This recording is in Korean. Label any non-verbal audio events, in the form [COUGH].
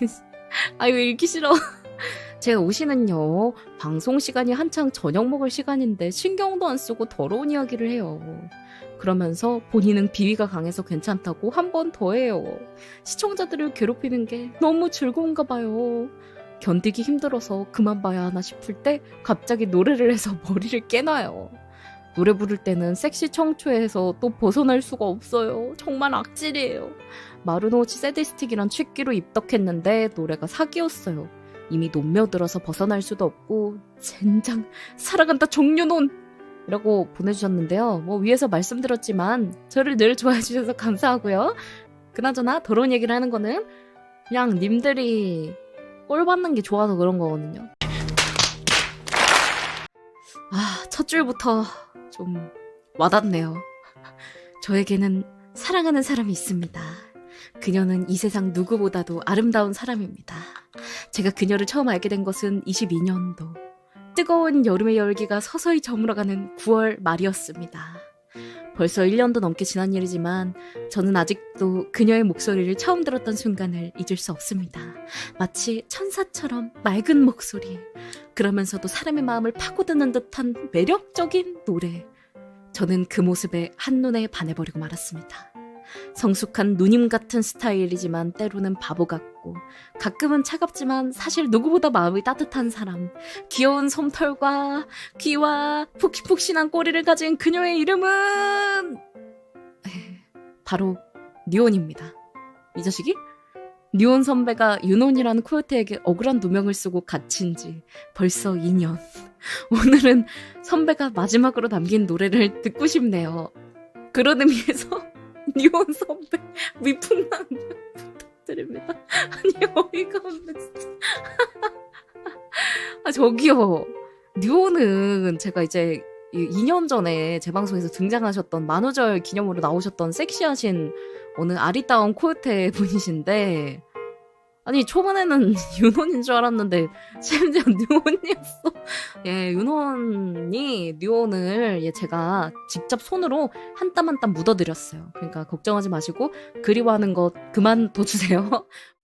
[LAUGHS] 아유 읽기 싫어. [LAUGHS] 제 옷이는요 방송 시간이 한창 저녁 먹을 시간인데 신경도 안 쓰고 더러운 이야기를 해요. 그러면서 본인은 비위가 강해서 괜찮다고 한 번 더 해요. 시청자들을 괴롭히는 게 너무 즐거운가 봐요. 견디기 힘들어서 그만 봐야 하나 싶을 때 갑자기 노래를 해서 [LAUGHS] 머리를 깨놔요. 노래 부를 때는 섹시 청초해서 또 벗어날 수가 없어요. 정말 악질이에요. 마르노치 새디스틱이란 취기로 입덕했는데 노래가 사기였어요. 이미 논며들어서 벗어날 수도 없고 젠장 사랑한다 종류논 이라고 보내주셨는데요. 뭐 위에서 말씀드렸지만 저를 늘 좋아해 주셔서 감사하고요. 그나저나 더러운 얘기를 하는 거는 그냥 님들이 꼴 받는 게 좋아서 그런 거거든요. 아, 첫 줄부터 좀 와닿네요. 저에게는 사랑하는 사람이 있습니다. 그녀는 이 세상 누구보다도 아름다운 사람입니다. 제가 그녀를 처음 알게 된 것은 22년도. 뜨거운 여름의 열기가 서서히 저물어가는 9월 말이었습니다. 벌써 1년도 넘게 지난 일이지만 저는 아직도 그녀의 목소리를 처음 들었던 순간을 잊을 수 없습니다. 마치 천사처럼 맑은 목소리, 그러면서도 사람의 마음을 파고드는 듯한 매력적인 노래. 저는 그 모습에 한눈에 반해버리고 말았습니다. 성숙한 누님 같은 스타일이지만 때로는 바보 같고 가끔은 차갑지만 사실 누구보다 마음이 따뜻한 사람. 귀여운 솜털과 귀와 푹신푹신한 꼬리를 가진 그녀의 이름은 [LAUGHS] 바로 뉴온입니다. 이 자식이? 뉴온 선배가 윤온이라는 코요테에게 억울한 누명을 쓰고 갇힌 지 벌써 2년. [LAUGHS] 오늘은 선배가 마지막으로 남긴 노래를 듣고 싶네요. 그런 의미에서 뉴온 선배 위풍만 부탁드립니다. 아니 어이가 없네 진짜. [LAUGHS] 아 저기요. 뉴온은 제가 이제 2년 전에 제 방송에서 등장하셨던 만우절 기념으로 나오셨던 섹시하신 어느 아리따운 코요테 분이신데 아니 초반에는 [LAUGHS] 윤원인 줄 알았는데 심지어 뉴온이었어. [LAUGHS] 예, 윤원이 뉴온을 예, 제가 직접 손으로 한 땀 한 땀 묻어드렸어요. 그러니까 걱정하지 마시고 그리워하는 것 그만 둬주세요. [LAUGHS]